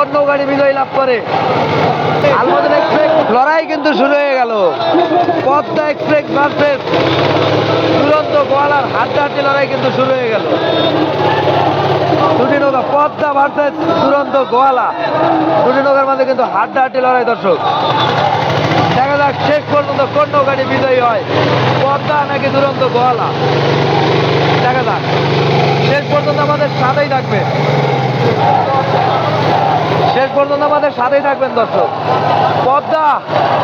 কোন নৌকাটি বিজয়ী লাভ করে। আলমদিন এক্সপ্রেস লড়াই কিন্তু শুরু হয়ে গেল। পদ্মা এক্সপ্রেস ভার্সেস দুরন্ত গোয়ালার হাড্ডাহাড্ডি লড়াই কিন্তু শুরু হয়ে গেল। দুটি নৌকা, পদ্মা ভার্সেস দুরন্ত গোয়ালা। দুটি নৌকার মধ্যে কিন্তু হাড্ডাহাড্ডি লড়াই, দর্শক। দেখা যাক, শেষ পর্যন্ত কোন নৌকাটি বিজয়ী হয়। পদ্মা নাকি দুরন্ত গোয়ালা? দেখা যাক। শেষ পর্যন্ত আমাদের সাথেই থাকবে। শেষ পর্যন্ত আমাদের সাথেই থাকবেন দর্শক। পদ্মা,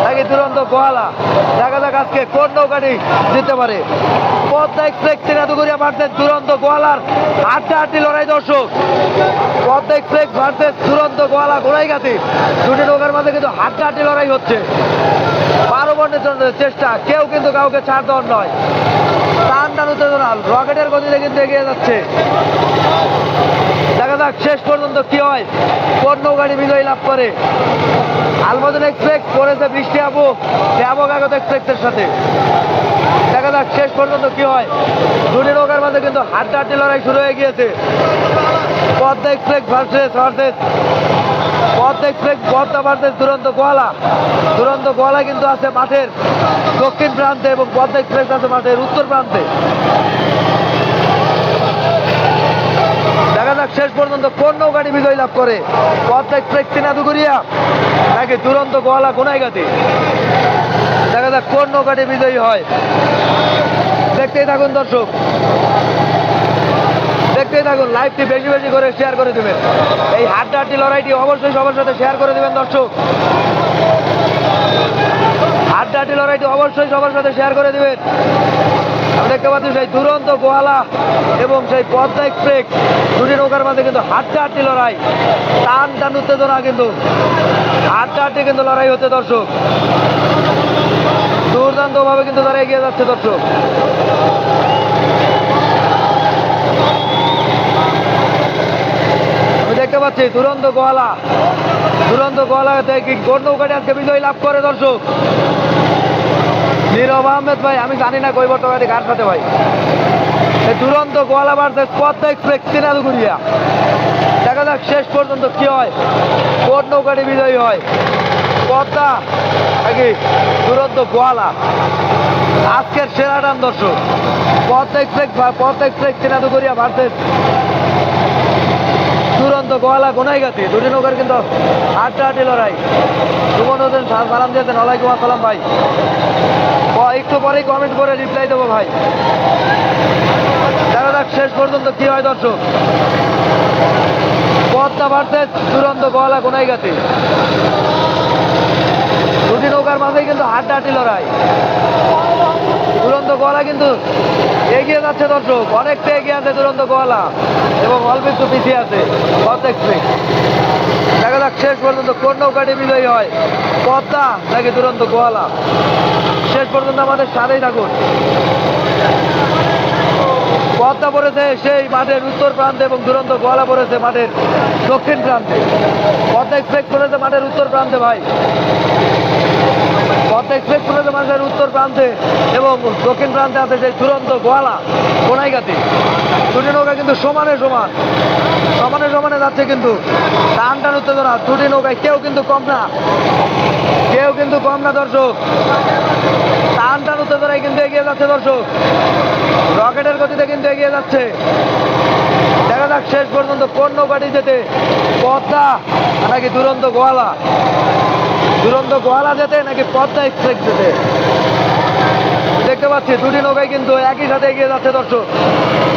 নাকি দুরন্ত গোয়ালা। দেখা যাক আজকে কোন নৌকাটি জিততে পারে। পদ্মা এক্সপ্রেস চিনাদুগুড়িয়া ভার্সেস দুরন্ত গোয়ালার হাড্ডাহাড্ডি লড়াই দর্শক। পদ্মা এক্সপ্রেস ভার্সেস দুরন্ত গোয়ালা গোড়াইগাতি দুটি নৌকার মাঝে কিন্তু হাড্ডাহাড্ডি লড়াই হচ্ছে। বারো বন্ডের জন্য চেষ্টা, কেউ কিন্তু কাউকে ছাড় দেওয়ার নয়। টান টান উত্তেজনা, রকেটের গতিতে কিন্তু এগিয়ে যাচ্ছে। দেখা যাক, শেষ পর্যন্ত কি হয়। কোন নৌকাটি বিজয়ী লাভ করে। আলমদিন এক্সপ্রেস পড়েছে বৃষ্টি আবু ব্যাপক আগত এক্সপ্রেসের সাথে। দেখা যাক, শেষ পর্যন্ত কি হয়। দুটি নৌকার মাঝে কিন্তু হাড্ডাহাড্ডি লড়াই শুরু হয়ে গিয়েছে। Padma express versus versus Padma express Padma versus Duranta Goala. Duranta গোয়ালা কিন্তু আছে মাঠের দক্ষিণ প্রান্তে এবং পদ্মা এক্সপ্রেস আছে মাঠের উত্তর প্রান্তে। দেখা যাক, শেষ পর্যন্ত কোন নৌকাটি বিজয় লাভ করে। পদ্মা এক্সপ্রেস চিনাদুগুড়িয়া নাকি দুরন্ত গোয়ালা গোনাইগাতি দেখা যাক কোন নৌকাটি বিজয়ী হয়। দেখতেই থাকুন দর্শক। দেখতেই থাকুন লাইভটি বেশি বেশি করে শেয়ার করে দেবেন। এই হাড্ডাহাড্ডি লড়াইটি অবশ্যই সবার সাথে শেয়ার করে দেবেন দর্শক। হাড্ডাহাড্ডি লড়াইটি অবশ্যই সবার সাথে শেয়ার করে দেবেন। দেখতে পাচ্ছি সেই দুরন্ত গোয়ালা এবং সেই পদ্মা এক্সপ্রেস দুটি নৌকার মাঝে কিন্তু হাড্ডাহাড্ডি লড়াই। টান টান উত্তেজনা কিন্তু হাড্ডাহাড্ডি কিন্তু লড়াই হচ্ছে দর্শক। দুর্দান্তভাবে কিন্তু তারা এগিয়ে যাচ্ছে দর্শক। দেখতে পাচ্ছি দুরন্ত গোয়ালা। দুরন্ত গোয়ালা কোন নৌকাটি আজকে বিজয় লাভ করে দর্শক। নীরব আহমেদ ভাই, আমি জানি না কই বর্তমানে কার সাথে ভাই। দুরন্ত গোয়ালা ভার্সেস পদ্মা এক্সপ্রেস চিনাদুগুড়িয়া দেখা যাক শেষ পর্যন্ত কি হয়। কোন নৌকাটি বিজয়ী হয়। পদ্মা, নাকি দুরন্ত গোয়ালা? আজকের সেরা টান দর্শক। পদ্মা এক্সপ্রেস পদ্মা এক্সপ্রেস চিনাদুগুড়িয়া ভার্সেস। দুরন্ত গোয়ালা গোনাই গোনাইগাতি দুটি নৌকার কিন্তু হাড্ডাহাড্ডি লড়াই। সুমন হোসেন সালাম দিয়েছেন। ওয়ালাইকুম আসসালাম ভাই। একটু পরেই কমেন্ট করে রিপ্লাই দেবো ভাই। দেখা যাক শেষ পর্যন্ত কি হয় দর্শক। পথটা বাড়তে চূড়ান্ত গলা গোনাই গেছে। দুটি নৌকার মাঝে কিন্তু হাড্ডাহাটি লড়াই। চূড়ান্ত গলা কিন্তু এগিয়ে যাচ্ছে দর্শক, অনেকটা এগিয়ে আছে দুরন্ত গোয়ালা এবং অল্প একটু পিছিয়ে আছে অর্ধেক দেখা যাক শেষ পর্যন্ত কোন নৌকাটি বিজয়ী হয়, পদ্মা নাকি দুরন্ত গোয়ালা? শেষ পর্যন্ত আমাদের সাথেই থাকুন। পদ্মা পড়েছে সেই মাঠের উত্তর প্রান্তে এবং দুরন্ত গোয়ালা পড়েছে মাঠের দক্ষিণ প্রান্তে। পদ্মা এক্সপ্রেস পড়েছে মাঠের উত্তর প্রান্তে ভাই। পদ্মা এক্সপ্রেস মাঠের উত্তর প্রান্তে এবং দক্ষিণ প্রান্তে আছে সেই দুরন্ত গোয়ালা কোনাইগাতি। দুটি নৌকা কিন্তু সমানে সমান। সমানে সমানে যাচ্ছে কিন্তু টান টান উত্তেজনা। দুটি নৌকায় কেউ কিন্তু কম না। কেউ কিন্তু কম না, দর্শক। টান টান উত্তেজনায় কিন্তু এগিয়ে যাচ্ছে, দর্শক। রকেটের গতিতে কিন্তু এগিয়ে যাচ্ছে। দেখা যাক শেষ পর্যন্ত কোন নৌকাটি যেতে পদ্মা নাকি দুরন্ত গোয়ালা। দুরন্ত গোয়ালা যেতে নাকি পদ্মা এক্সপ্রেস যেতে? দেখতে পাচ্ছি, দুটি নৌকায় কিন্তু একই সাথে এগিয়ে যাচ্ছে দর্শক।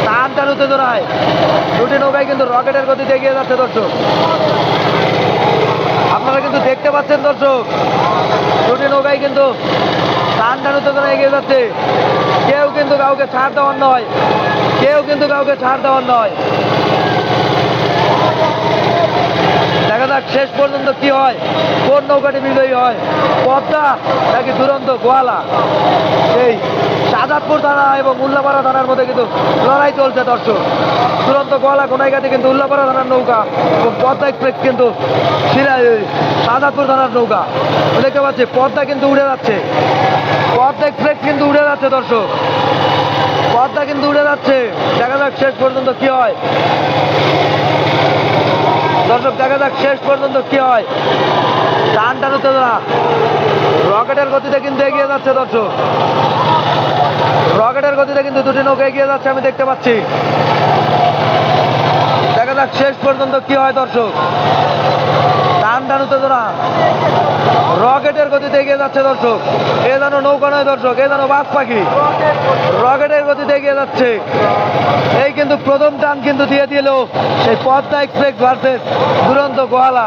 টান টান উত্তেজনায়। দুটি নৌকায় কিন্তু রকেটের গতিতে এগিয়ে যাচ্ছে দর্শক। আপনারা কিন্তু দেখতে পাচ্ছেন দর্শক, দুটি নৌকায় কিন্তু টান টান উত্তেজনা এগিয়ে যাচ্ছে। কেউ কিন্তু কাউকে ছাড় দেওয়ার নয়। কেউ কিন্তু কাউকে ছাড় দেওয়ার নয় দেখা যাক শেষ পর্যন্ত কি হয়? কোন নৌকাটি বিজয়ী হয়? পদ্মা নাকি দুরন্ত গোয়ালা? সেই সাজাদপুর থানা এবং উল্লাপাড়া থানার মধ্যে কিন্তু লড়াই চলছে, দর্শক। দুরন্ত গোয়ালা কোনাইগাতে কিন্তু উল্লাপাড়া থানার নৌকা এবং পদ্মা এক্সপ্রেস কিন্তু সিরা সাজাদপুর থানার নৌকা। দেখতে পাচ্ছি, পদ্মা কিন্তু উড়ে যাচ্ছে। পদ্মা এক্সপ্রেস কিন্তু উড়ে যাচ্ছে, দর্শক। পদ্মা কিন্তু উড়ে যাচ্ছে। দেখা যাক শেষ পর্যন্ত কি হয়। দর্শক, দেখা যাক শেষ পর্যন্ত কি হয়। টান টান উত্তেজনা রকেটের গতিতে কিন্তু এগিয়ে যাচ্ছে দর্শক। রকেটের গতিতে কিন্তু দুটি নৌকা এগিয়ে যাচ্ছে, আমি দেখতে পাচ্ছি। দেখা যাক শেষ পর্যন্ত কি হয় দর্শক। টান টান উত্তেজনা রকেটের গতিতে এগিয়ে যাচ্ছে দর্শক। এ যেন নৌকা নয় দর্শক, এ যেন বাস পাখি। রকেটের গতিতে এগিয়ে যাচ্ছে। এই কিন্তু প্রথম টান কিন্তু দিয়ে দিল সেই পদ্মা এক্সপ্রেস ভার্সেস দুরন্ত গোয়ালা।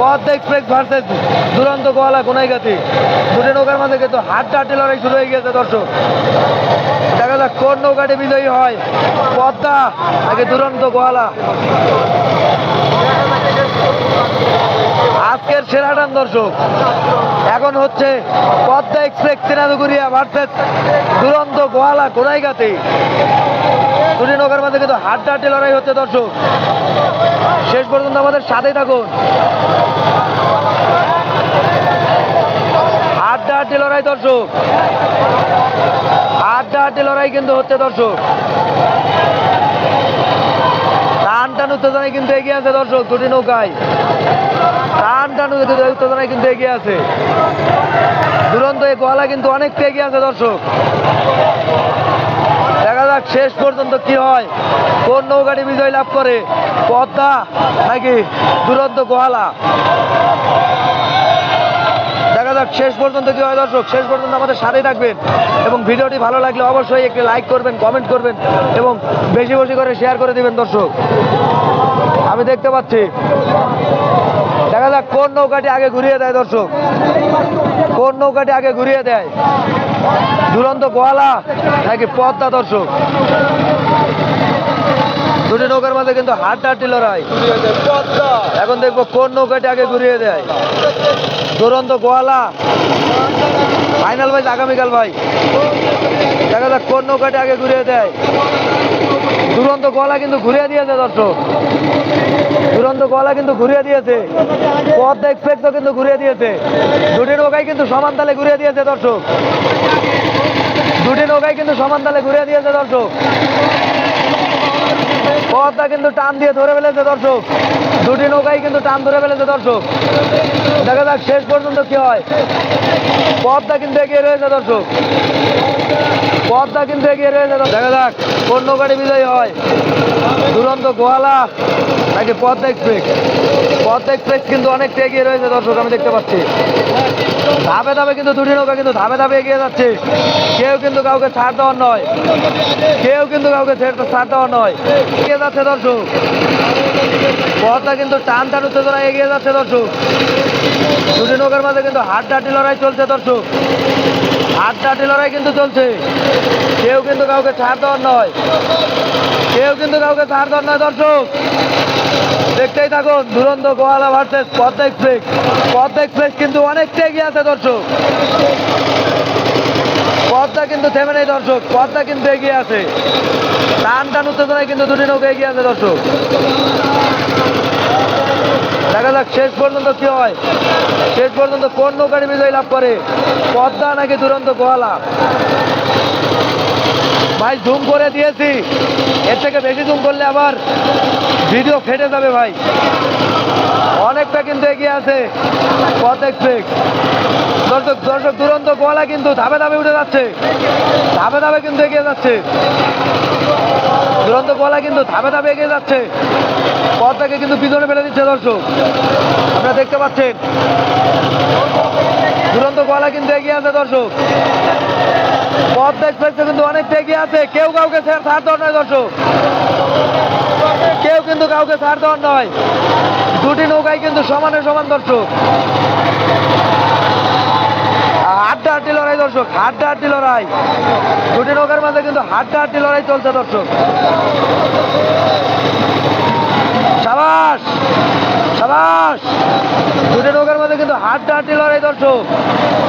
পদ্মা এক্সপ্রেস ভার্সেস দুরন্ত গোয়ালা কোনাইগাতি দুটি নৌকার মাঝে কিন্তু হাড্ডা হাড্ডি লড়াই শুরু হয়ে গিয়েছে দর্শক। দেখা যাক কোন নৌকাটি বিজয়ী হয়। পদ্মা আগে দুরন্ত গোয়ালা? আজকের সেরা টান দর্শক। এখন হচ্ছে পদ্মা এক্সপ্রেস সিনাদুগুড়িয়া ভার্সেস দুরন্ত গোয়ালা কোনাইগাতি। দুটি মাঝে কিন্তু হাড্ডা হাড্ডি লড়াই হচ্ছে দর্শক। শেষ পর্যন্ত আমাদের সাথেই থাকুন। হাড্ডা হাড্ডি লড়াই দর্শক। হাড্ডা হাড্ডি লড়াই কিন্তু হচ্ছে দর্শক। টান টান উত্তেজনায় কিন্তু এগিয়ে আছে দর্শক, দুটি নৌকায়। টান টান উত্তেজনায় কিন্তু এগিয়ে আছে। দুরন্ত এই গোয়ালা কিন্তু অনেকটা এগিয়ে আছে দর্শক। দেখা যাক শেষ পর্যন্ত কি হয়, কোন নৌকাটি বিজয় লাভ করে, পদ্মা নাকি দুরন্ত গোহালা দেখা শেষ পর্যন্ত কি হয় দর্শক? শেষ পর্যন্ত আমাদের সাথেই থাকবেন। এবং ভিডিওটি ভালো লাগলে অবশ্যই একটি লাইক করবেন কমেন্ট করবেন, এবং বেশি বেশি করে শেয়ার করে দিবেন দর্শক। আমি দেখতে পাচ্ছি, দেখা যাক কোন নৌকাটি আগে ঘুরিয়ে দেয় দর্শক। কোন নৌকাটি আগে ঘুরিয়ে দেয়? দুরন্ত গোয়ালা নাকি পদ্মা দর্শক? দুটি নৌকার মাঝে কিন্তু হাড্ডা হাড্ডি লড়াই। এখন দেখব কোন নৌকাটি আগে ঘুরিয়ে দেয়। দুরন্ত গোয়ালা। ফাইনাল ভাই আগামীকাল ভাই। দেখা যাক কোন নৌকাটি আগে ঘুরিয়ে দেয়। দুরন্ত গোয়ালা কিন্তু ঘুরিয়ে দিয়েছে দর্শক। দুরন্ত গোয়ালা কিন্তু ঘুরিয়ে দিয়েছে। পদ্মা এক্সপ্রেসও কিন্তু ঘুরিয়ে দিয়েছে। দুটি নৌকায় কিন্তু সমান তালে ঘুরিয়ে দিয়েছে দর্শক। দুটি নৌকায় কিন্তু সমান তালে ঘুরিয়ে দিয়েছে দর্শক। পদ্মা কিন্তু টান দিয়ে ধরে ফেলেছে দর্শক। দুটি নৌকাই কিন্তু টান ধরে ফেলেছে দর্শক। দেখা যাক শেষ পর্যন্ত কি হয়। পদ্মা কিন্তু এগিয়ে রয়েছে দর্শক। পদ্মা কিন্তু এগিয়ে রয়েছে দেখা যাক কোন নৌকাটি বিজয়ী হয়। দুরন্ত গোয়ালা নাকি পদ্মা এক্সপ্রেস পদ্মা এক্সপ্রেস কিন্তু অনেকটা এগিয়ে রয়েছে দর্শক, আমি দেখতে পাচ্ছি। ধাপে ধাপে কিন্তু দুটি নৌকা কিন্তু ধাপে ধাপে এগিয়ে যাচ্ছে। কেউ কিন্তু কাউকে ছাড় দেওয়ার নয়। কেউ কিন্তু কাউকে ছেড়ে ছাড় দেওয়ার নয়। এগিয়ে যাচ্ছে দর্শক। পথটা কিন্তু টান টান উত্তেজনা এগিয়ে যাচ্ছে দর্শক। দুটি নৌকার মাঝে কিন্তু হাড্ডাহাড্ডি লড়াই চলছে দর্শক। হাড্ডাহাড্ডি লড়াই কিন্তু চলছে। কেউ কিন্তু কাউকে ছাড় দেওয়ার নয়। কেউ কিন্তু কাউকে ছাড় দেওয়ার নয়, দর্শক। দেখতেই থাকুন, Duranta Goala versus Padma express Padma express কিন্তু অনেকটা এগিয়ে আছে, দর্শক। পদ্মা কিন্তু থেমে নেই, দর্শক। পদ্মা কিন্তু এগিয়ে আছে। টান টান উত্তেজনায় কিন্তু দুটি নৌকা এগিয়ে আছে, দর্শক। দেখা যাক, শেষ পর্যন্ত কি হয়। শেষ পর্যন্ত কোন নৌকাটি বিজয় লাভ করে? পদ্মা নাকি দুরন্ত গোয়ালা? ভাই জুম করে দিয়েছি। এর থেকে বেশি জুম করলে আবার ভিডিও ফেটে যাবে ভাই। অনেকটা কিন্তু এগিয়ে আছে পথ এক্সপ্রেস দর্শক দর্শক, দুরন্ত গোয়ালা কিন্তু ধাপে ধাপে উঠে যাচ্ছে। ধাপে ধাপে কিন্তু এগিয়ে যাচ্ছে। দুরন্ত গোয়ালা কিন্তু ধাপে ধাপে এগিয়ে যাচ্ছে। পথটাকে কিন্তু পিছনে ফেলে দিচ্ছে দর্শক। আপনারা দেখতে পাচ্ছেন। দুরন্ত গোয়ালা কিন্তু এগিয়ে আছে দর্শক। পদ্মা এক্সপ্রেস কিন্তু অনেকটা এগিয়ে আছে। কেউ কাউকে ছাড় দেওয়ার নয় দর্শক। কেউ কিন্তু কাউকে ছাড় দেওয়ার নয়। দুটি নৌকায় কিন্তু সমানে সমান দর্শক। হাড্ডা হাড্ডি লড়াই দর্শক হাড্ডা হাড্ডি লড়াই। দুটি নৌকার মাঝে কিন্তু হাড্ডা হাড্ডি লড়াই চলছে দর্শক। সাবাস! সাবাস! দুটি নৌকার মধ্যে কিন্তু হাড্ডা হাড্ডি লড়াই দর্শক।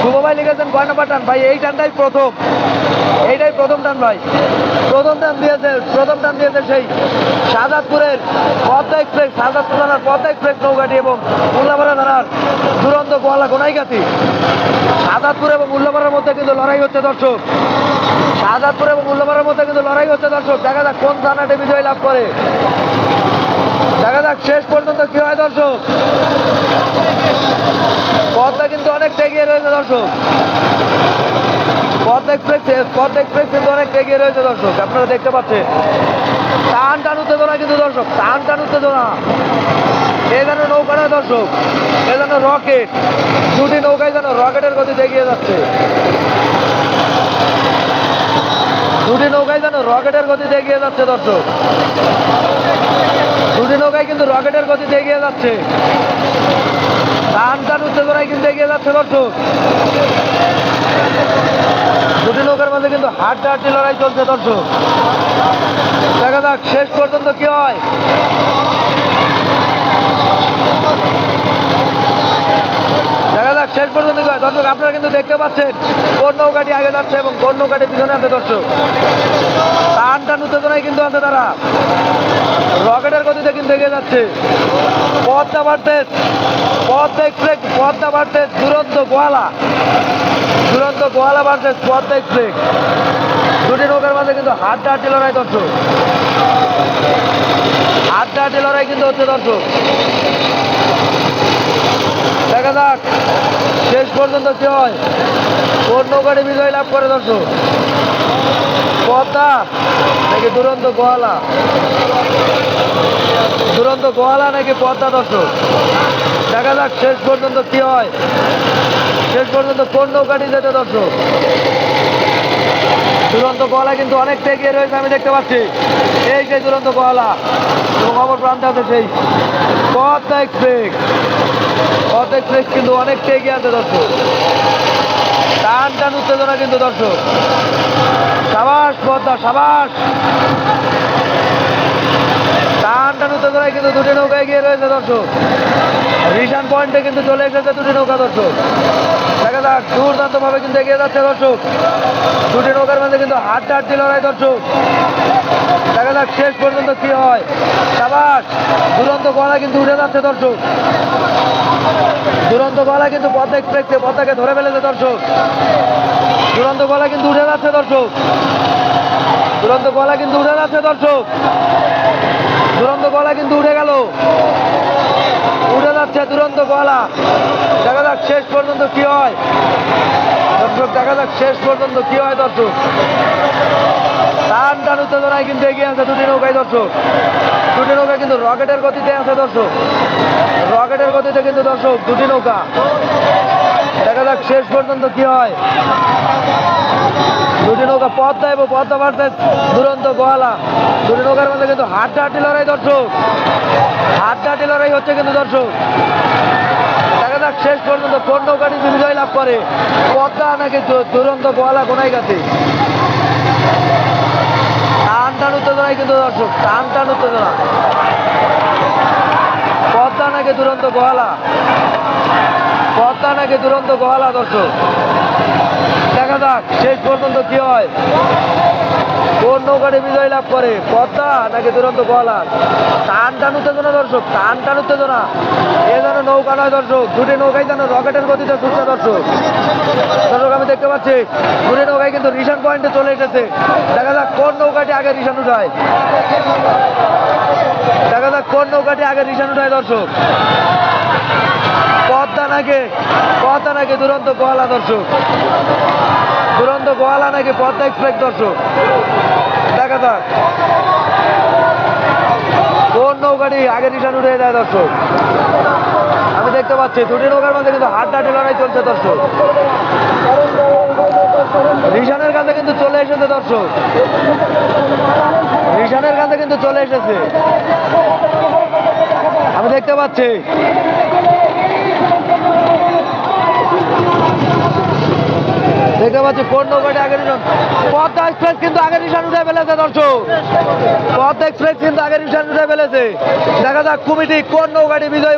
শুভ ভাই লিখেছেন গয়না পাঠান। ভাই, এই টানটাই প্রথম। এইটাই প্রথম টান ভাই। প্রথম টান দিয়েছে, প্রথম টান দিয়েছে সেই শাহজাদপুরের পদ্মা এক্সপ্রেস শাহজাদপুর থানার পদ্মা এক্সপ্রেস নৌকাটি এবং উল্লাপাড়া থানার দুরন্ত গোয়ালা গোনাইগাতি। শাহজাদপুর এবং উল্লাপাড়ার মধ্যে কিন্তু লড়াই হচ্ছে দর্শক। শাহজাদপুর এবং উল্লাপাড়ার মধ্যে কিন্তু লড়াই হচ্ছে দর্শক। দেখা যাক কোন থানাটি বিজয় লাভ করে। দেখা যাক, শেষ পর্যন্ত কি হয় দর্শক। পথটা কিন্তু অনেক এগিয়ে রয়েছে দর্শক। পথ এক্সপ্রেস পথ এক্সপ্রেস কিন্তু অনেক এগিয়ে রয়েছে দর্শক, আপনারা দেখতে পাচ্ছেন। টান টান উত্তেজনা কিন্তু দর্শক টান টান উত্তেজনা। এ যেন নৌকা নয় দর্শক, এ যেন রকেট দুটি নৌকায় যেন রকেটের গতিতে এগিয়ে যাচ্ছে। দুটি নৌকায় যেন রকেটের গতিতে এগিয়ে যাচ্ছে দর্শক। দুটি নৌকায় কিন্তু রকেটের গতিতে এগিয়ে যাচ্ছে। টান উত্তেজনায় কিন্তু এগিয়ে যাচ্ছে দর্শক। দুটি নৌকার মধ্যে কিন্তু হাড্ডা হাড্ডি লড়াই চলছে দর্শক। দেখা যাক, শেষ পর্যন্ত কি হয়। দেখা যাক, শেষ পর্যন্ত দর্শক, আপনারা কিন্তু দেখতে পাচ্ছেন, কোন নৌকাটি আগে যাচ্ছে এবং কোন নৌকাটি পিছনে আছে, দর্শক। টান টান উত্তেজনায় কিন্তু আছে তারা। রকেটের গতিতে কিন্তু এগিয়ে যাচ্ছে। পথটা বাড়তে পথ এক্সপ্রেস পথটা বাড়তে দুরন্ত গোয়ালা। দুরন্ত গোয়ালা বাড়তে পথ এক্সপ্রেস দুটি নৌকার মাঝে কিন্তু হাড্ডা হাড্ডি লড়াই, দর্শক। হাড্ডা হাড্ডি লড়াই কিন্তু হচ্ছে, দর্শক। দেখা যাক, শেষ পর্যন্ত কি হয়। কোন নৌকাটি বিজয় লাভ করে, দর্শক? পদ্মা, নাকি দুরন্ত গোয়ালা দুরন্ত গোয়ালা নাকি পদ্মা, দর্শক? দেখা যাক, শেষ পর্যন্ত কি হয়। শেষ পর্যন্ত কোন নৌকাটি যেতে, দর্শক? দুরন্ত গোয়ালা কিন্তু অনেকটা এগিয়ে রয়েছে, আমি দেখতে পাচ্ছি। এই যে দুরন্ত গোয়ালা এবং অপর প্রান্তে আছে সেই পদ্মা এক্সপ্রেস। পদ্মা এক্সপ্রেস কিন্তু অনেকটা এগিয়ে আছে দর্শক। টান টান উত্তেজনা কিন্তু দর্শক। সাবাস, পদ্মা, সাবাস। টান টান উত্তেজনায় কিন্তু দুটি নৌকা এগিয়ে রয়েছে দর্শক। রিশান পয়েন্টে কিন্তু চলে এসেছে দুটি নৌকা দর্শক। দেখা যাক দুর্দান্ত ভাবে কিন্তু এগিয়ে যাচ্ছে দর্শক। দুটি নৌকার মধ্যে কিন্তু হাড্ডা হাড্ডি লড়াই দর্শক। দেখা যাক শেষ পর্যন্ত কি হয়। সাবাস, দুরন্ত গলা কিন্তু উঠে যাচ্ছে দর্শক। দুরন্ত গলা কিন্তু পথ এক্সপ্রেসে পথটাকে ধরে ফেলেছে দর্শক। দুরন্ত গলা কিন্তু উঠে যাচ্ছে দর্শক। দুরন্ত গলা কিন্তু উঠে যাচ্ছে দর্শক। দুরন্ত গলা কিন্তু উঠে গেল। উঠে যাচ্ছে দুরন্ত গলা। দেখা যাক শেষ পর্যন্ত কি হয়। দর্শক, দেখা যাক শেষ পর্যন্ত কি হয় দর্শক। টান টান উত্তেজনায় কিন্তু এগিয়ে আছে দুটি নৌকায় দর্শক। দুটি নৌকা কিন্তু রকেটের গতিতে আছে দর্শক। রকেটের গতিতে কিন্তু দর্শক দুটি নৌকা। দেখা যাক শেষ পর্যন্ত কি হয়। দুটি নৌকা পদ্মা এবং পদ্মা ভার্সেস দুরন্ত গোয়ালা দুটি নৌকার মধ্যে কিন্তু হাড্ডা হাড্ডি লড়াই দর্শক। হাড্ডা হাড্ডি লড়াই হচ্ছে কিন্তু দর্শক। দেখা যাক শেষ পর্যন্ত কোন নৌকাটি বিজয় লাভ করে। পদ্মা নাকি দুরন্ত গোয়ালা কোনাই গেছে টান টান উত্তেজনায় কিন্তু দর্শক টান টান উত্তেজনা। পদ্মা নাকি দুরন্ত গোয়ালা পদ্মা নাকি দুরন্ত গোয়ালা দর্শক। দেখা যাক শেষ পর্যন্ত কি হয়? কোন নৌকাটি বিজয় লাভ করে? পদ্মা নাকি দুরন্ত গোয়ালা টান টান উত্তেজনা দর্শক টান টান উত্তেজনা। এ যেন নৌকা নয় দর্শক, দুটি নৌকায় যেন রকেটের গতিতে ছুটছে দর্শক। দর্শক, আমি দেখতে পাচ্ছি, দুটি নৌকায় কিন্তু রিশান পয়েন্টে চলে এসেছে। দেখা যাক কোন নৌকাটি আগে রিশান উঠায়। দেখা যাক কোন নৌকাটি আগে রিশান উঠায় দর্শক। পদ্মা নাকি পদ্মা নাকি দুরন্ত গোয়ালা দর্শক। দুরন্ত গোয়ালা নাকি পদ্মা এক্সপ্রেস দর্শক? দেখা যাক। কোন নৌকাটি আগে রিশান উঠে যায় দর্শক? আমি দেখতে পাচ্ছি, দুটি নৌকার মধ্যে কিন্তু হাড্ডা হাড্ডি লড়াই চলছে দর্শক। রিশানের কাছে কিন্তু চলে এসেছে দর্শক। রিশানের কাছে কিন্তু চলে এসেছে। আমি দেখতে পাচ্ছি দেখতে পাচ্ছি কোন নৌকাটি আগের নিশান। পদ্মা এক্সপ্রেস কিন্তু আগের নিশান উঠে ফেলেছে, দর্শক। পদ্মা এক্সপ্রেস কিন্তু আগের নিশান উঠে ফেলেছে। দেখা যাক, কমিটি কোন নৌকাটি বিজয়